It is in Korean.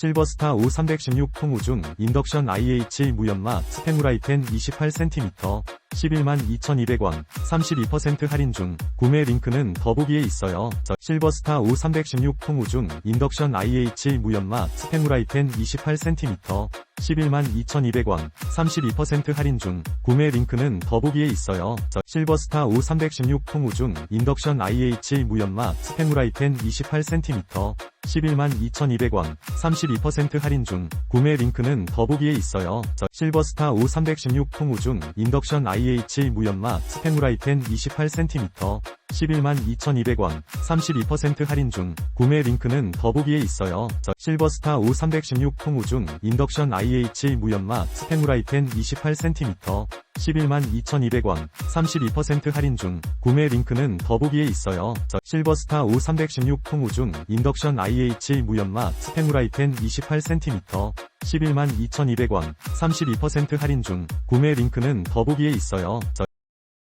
실버스타 5 316 통우 중 인덕션 IH 무연마 스팽후라이팬 28cm 11만 2,200원 32% 할인 중 구매 링크는 더보기에 있어요. 저 실버스타 5 316 통우 중 인덕션 IH 무연마 스팽후라이팬 28cm 11만 2,200원 32% 할인 중 구매 링크는 더보기에 있어요. 저 실버스타 5 316 통우 중 인덕션 IH 무연마 스팽후라이팬 28cm 11만 2,200원 32% 할인 중 구매 링크는 더보기에 있어요. 저 실버스타 5 316 통우 중 인덕션 IH 무연마 스팽후라이팬 28cm 11만 2,200원 32% 할인 중 구매 링크는 더보기에 있어요. 저 실버스타 5 316 통우 중 인덕션 IH 무연마 스팽후라이팬 28cm 11만 2,200원 32% 할인 중 구매 링크는 더보기에 있어요. 저 실버스타 5 316 통우 중 인덕션 IH 무연마 스팽후라이팬 28cm 11만 2,200원 32% 할인 중 구매 링크는 더보기에 있어요. 저